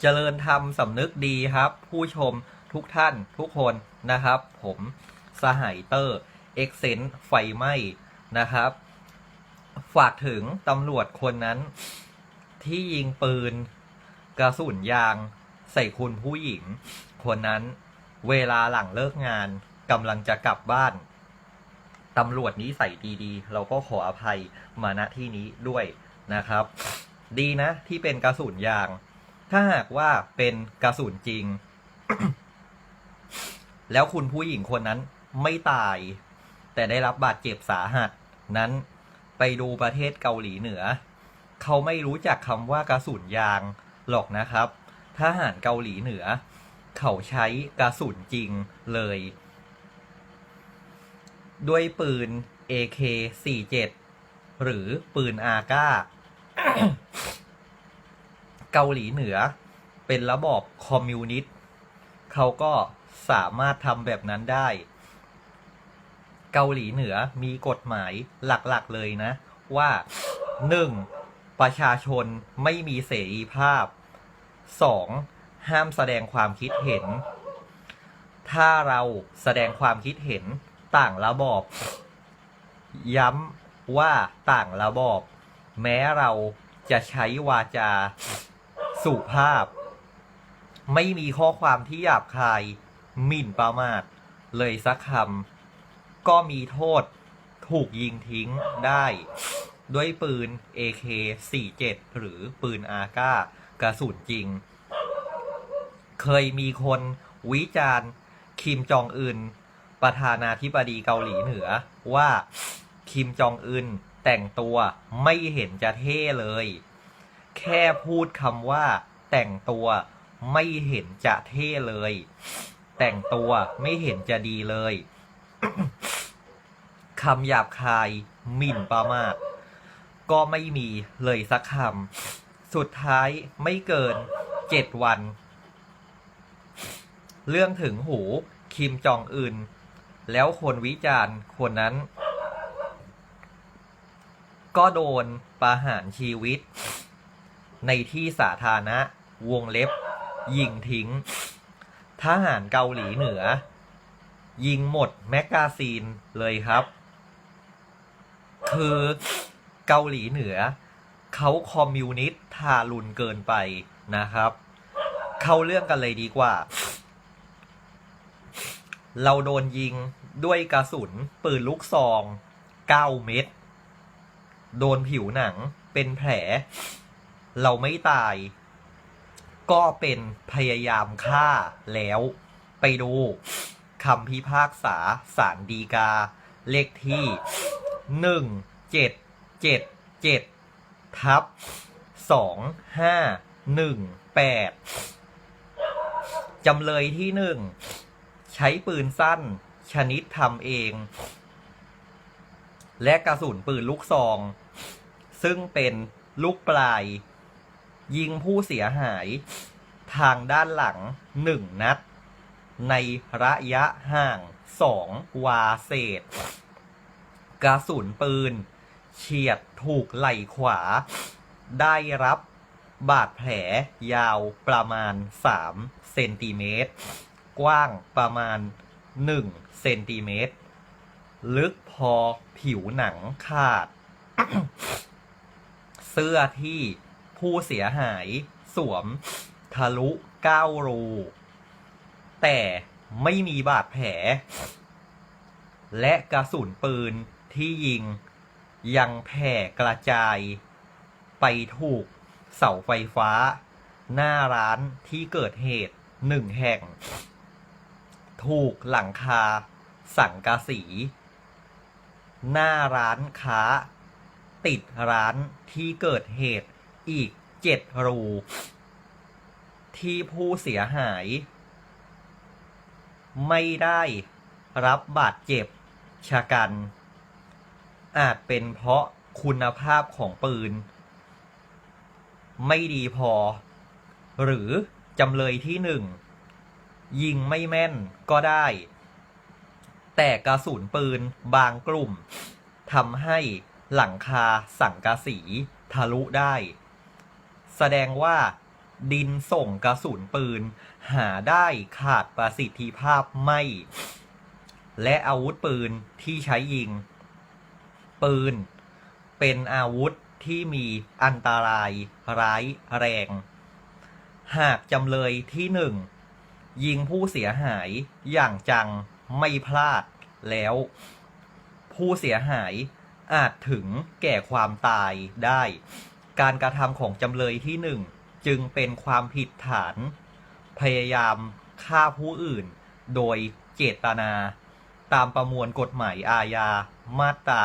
เจริญธรรมสำนึกดีครับ ผู้ชมทุกท่านทุกคนนะครับ ผมสหายเตอร์เอ็กเซนไฟไหม้นะครับ ฝากถึงตำรวจคนนั้น ที่ยิงปืน กระสุนยาง ใส่คุณผู้หญิง คนนั้นเวลาหลังเลิกงานกำลังจะกลับบ้านตำรวจนี้ใส่ดีๆ เราก็ขออภัยมาณที่นี้ด้วยนะครับ ดีนะที่เป็นกระสุนยาง ถ้าหากว่าเป็นกระสุนจริง แล้วคุณผู้หญิงคนนั้นไม่ตาย แต่ได้รับบาดเจ็บสาหัส นั้นไปดูประเทศเกาหลีเหนือ เขาไม่รู้จักคำว่ากระสุนยางหรอกนะครับทหารเกาหลีเหนือ เขาใช้กระสุนจริงเลย ด้วยปืน AK47 หรือปืนอาก้า เกาหลีเหนือเป็นระบอบคอมมิวนิสต์เขาก็สามารถทำแบบนั้นได้ เกาหลีเหนือมีกฎหมายหลักๆเลยนะ ว่า 1. ประชาชนไม่มีเสรีภาพ 2. ห้ามแสดงความคิดเห็น ถ้าเราแสดงความคิดเห็นต่างระบอบ ย้ำว่าต่างระบอบ แม้เราจะใช้วาจา สุภาพ ไม่มีข้อความที่หยาบคายหมิ่นประมาทเลยสักคำก็มีโทษถูกยิงทิ้งได้ ด้วยปืน AK47 หรือปืนอาก้ากระสุนจริง เคยมีคนวิจารณ์คิมจองอึนประธานาธิบดีเกาหลีเหนือว่าคิมจองอึนแต่งตัวไม่เห็นจะเท่เลย แค่พูดคำว่า แต่งตัวไม่เห็นจะเท่เลย แต่งตัวไม่เห็นจะดีเลยคำหยาบคายหมิ่นประมาทก็ไม่มีเลยสักคำสุดท้ายไม่เกินเจ็ดวัน เรื่องถึงหูคิมจองอึนแล้วคนวิจารณ์คนนั้น ก็โดนประหารชีวิต ในที่สาธารณะ วงเล็บ ยิงทิ้งทหารเกาหลีเหนือ ยิงหมดแมกกาซีนเลยครับ คือเกาหลีเหนือ เขาคอมมิวนิสต์ทารุณเกินไปนะครับ เข้าเรื่องกันเลยดีกว่า เราโดนยิงด้วยกระสุนปืนลูกซอง 9 เม็ดโดนผิวหนังเป็นแผล เราไม่ตาย ก็เป็นพยายามฆ่าแล้ว ไปดูคำพิพากษาสารดีกา เลขที่หนึ่งเจ็ดเจ็ดเจ็ดทับสองห้าหนึ่งแปดจำเลยที่หนึ่งใช้ปืนสั้น ชนิดทำเอง และกระสุนปืนลูกซอง ซึ่งเป็นลูกปลาย ยิงผู้เสียหายทางด้านหลังหนึ่งนัด ในระยะห่างสองวาเศษ กระสุนปืน เฉียดถูกไหล่ขวา ได้รับบาดแผลยาวประมาณ 3 เซนติเมตร กว้างประมาณ 1 เซนติเมตร ลึกพอผิวหนังขาด เสื้อที่ ผู้เสียหายสวมทะลุเก้ารู แต่ไม่มีบาดแผล และกระสุนปืนที่ยิงยังแผ่กระจาย ไปถูกเสาไฟฟ้า หน้าร้านที่เกิดเหตุหนึ่งแห่ง ถูกหลังคา สังกะสี หน้าร้านค้า ติดร้านที่เกิดเหตุ อีกเจ็ดรู ที่ผู้เสียหาย ไม่ได้รับบาดเจ็บชะกัน อาจเป็นเพราะคุณภาพของปืน ไม่ดีพอ หรือจำเลยที่หนึ่งยิงไม่แม่นก็ได้ แต่กระสุนปืนบางกลุ่มทำให้หลังคาสังกะสีทะลุได้ แสดงว่าดินส่งกระสุนปืน หาได้ขาดประสิทธิภาพไม่ และอาวุธปืนที่ใช้ยิง ปืน เป็นอาวุธที่มีอันตรายร้ายแรง หากจำเลยที่หนึ่งยิงผู้เสียหายอย่างจังไม่พลาดแล้ว ผู้เสียหายอาจถึงแก่ความตายได้ การกระทำของจำเลยที่หนึ่งจึงเป็นความผิดฐาน พยายามฆ่าผู้อื่น โดยเจตนา ตามประมวลกฎหมายอาญามาตรา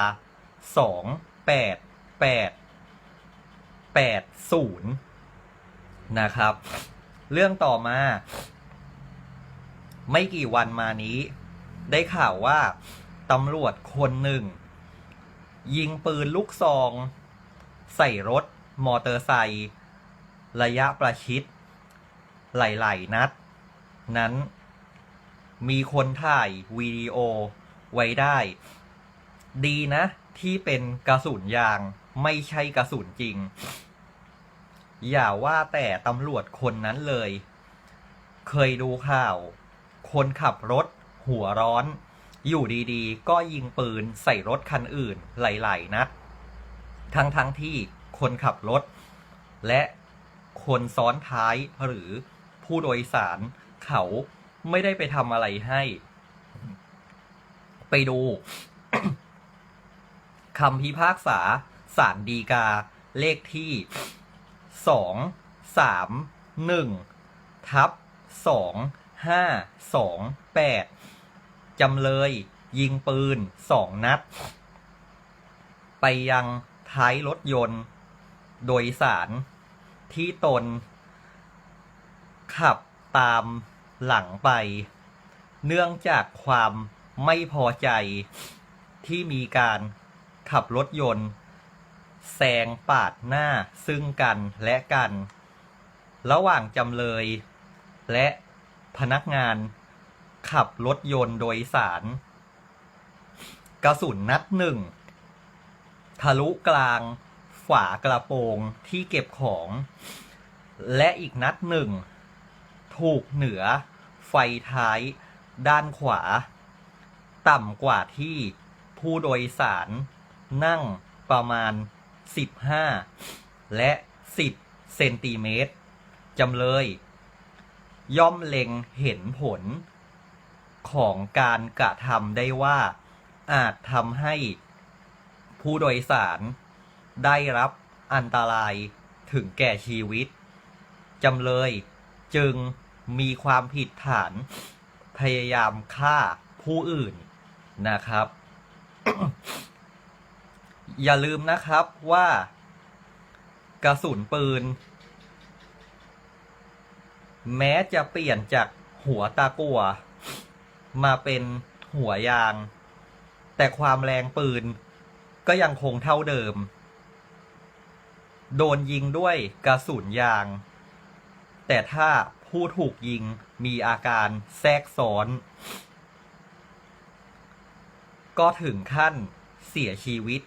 288 80นะครับ เรื่องต่อมา ไม่กี่วันมานี้ ได้ข่าวว่าตำรวจคนหนึ่ง ยิงปืนลูกซอง ใส่รถ มอเตอร์ไซค์ระยะประชิด หลาย ๆ นัด นั้นมีคนถ่ายวิดีโอไว้ได้ ดีนะ ที่เป็นกระสุนยางไม่ใช่กระสุนจริง อย่าว่าแต่ตำรวจคนนั้นเลย เคยดูข่าว คนขับรถหัวร้อน อยู่ดีๆ ก็ยิงปืนใส่รถคันอื่นหลาย ๆ นัด ทั้งๆทที่ คนขับรถ และคนซ้อนท้ายหรือผู้โดยสารเขาไม่ได้ไปทำอะไรให้ ไปดูคำพิพากษาศาลฎีกา เลขที่สองสามหนึ่งทับสองห้าสองแปดจำเลยยิงปืนสองนัด ไปยังท้ายรถยนต์ โดยสารที่ตน ขับตามหลังไป เนื่องจากความไม่พอใจที่มีการขับรถยนต์แซงปาดหน้าซึ่งกันและกัน ระหว่างจำเลย และพนักงานขับรถยนต์โดยสาร กระสุนนัดหนึ่ง ทะลุกลาง ฝากระโปรงที่เก็บของ และอีกนัดหนึ่ง ถูกเหนือ ไฟท้าย ด้านขวา ต่ำกว่าที่ผู้โดยสารนั่งประมาณ 15 และ 10 เซนติเมตรจำเลย ย่อมเล็งเห็นผล ของการกระทำได้ว่าอาจทำให้ผู้โดยสาร ได้รับอันตรายถึงแก่ชีวิต จำเลยจึงมีความผิดฐานพยายามฆ่าผู้อื่นนะครับ อย่าลืมนะครับว่ากระสุนปืน แม้จะเปลี่ยนจากหัวตากัว มาเป็นหัวยาง แต่ความแรงปืนก็ยังคงเท่าเดิม โดนยิงด้วยกระสุนยาง แต่ถ้าผู้ถูกยิงมีอาการแทรกซ้อน ก็ถึงขั้นเสียชีวิต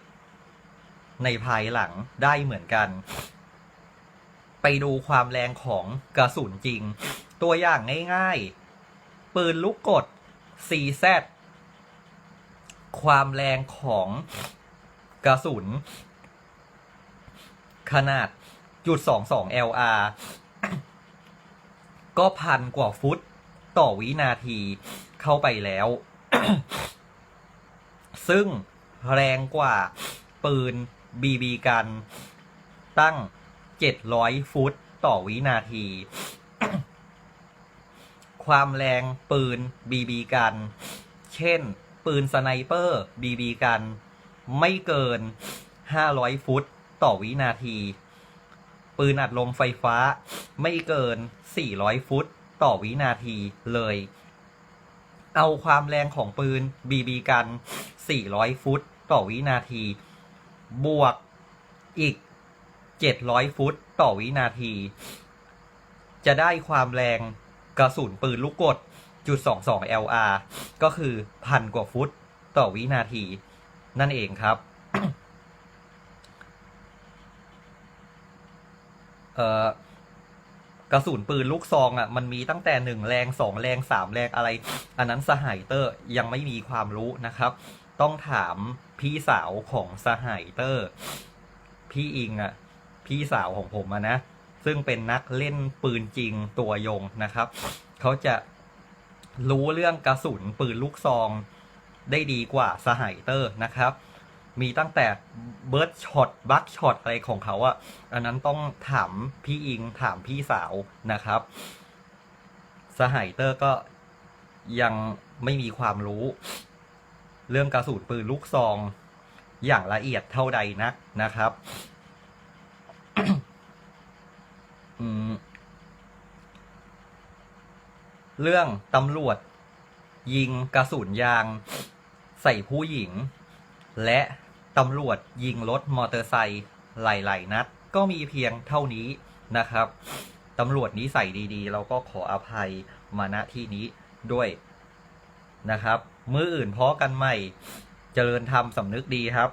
ในภายหลังได้เหมือนกัน ไปดูความแรงของกระสุนจริง ตัวอย่างง่ายๆ ปืนลูกกด CZ ความแรงของกระสุน ขนาดจุด22 LR ก็พันกว่าฟุตต่อวินาทีเข้าไปแล้ว ซึ่งแรงกว่าปืนบีบีกันตั้ง 700 ฟุตต่อวินาที ความแรงปืนบีบีกัน เช่น ปืนสไนเปอร์บีบีกัน ไม่เกิน 500 ฟุต ต่อวินาที ปืนอัดลมไฟฟ้า ไม่เกิน 400 ฟุต ต่อวินาทีเลย เอาความแรงของปืนบีบีกัน 400 ฟุต ต่อวินาที บวกอีก 700 ฟุต ต่อวินาที จะได้ความแรงกระสุนปืนลูกกดจุด22 LR ก็คือพันกว่าฟุต ต่อวินาที นั่นเองครับ เอ่อกระสุนปืนลูกซองอะมันมีตั้งแต่หนึ่งแรงสองแรงสามแรงอะไร อันนั้นสหายเตอร์ยังไม่มีความรู้นะครับ ต้องถามพี่สาวของสหายเตอร์ พี่อิงอะ พี่สาวของผมอะนะ ซึ่งเป็นนักเล่นปืนจริงตัวยงนะครับ เขาจะรู้เรื่องกระสุนปืนลูกซองได้ดีกว่าสหายเตอร์นะครับ มีตั้งแต่เบิร์ดช็อตบัคช็อตอะไรของเขาอะอันนั้นต้องถามพี่อิงถามพี่สาวนะครับ สหายเตอร์ก็ยังไม่มีความรู้ เรื่องกระสุนปืนลูกซองอย่างละเอียดเท่าใดนักนะครับเรื่องตำรวจ ยิงกระสุนยาง ใส่ผู้หญิง และ ตำรวจยิงรถมอเตอร์ไซค์หลายๆนัด ก็มีเพียงเท่านี้นะครับตำรวจนิสัยดีๆ เราก็ขออภัยมาณที่นี้ด้วยนะครับ มืออื่นพ้อกันใหม่ เจริญธรรมสำนึกดีครับ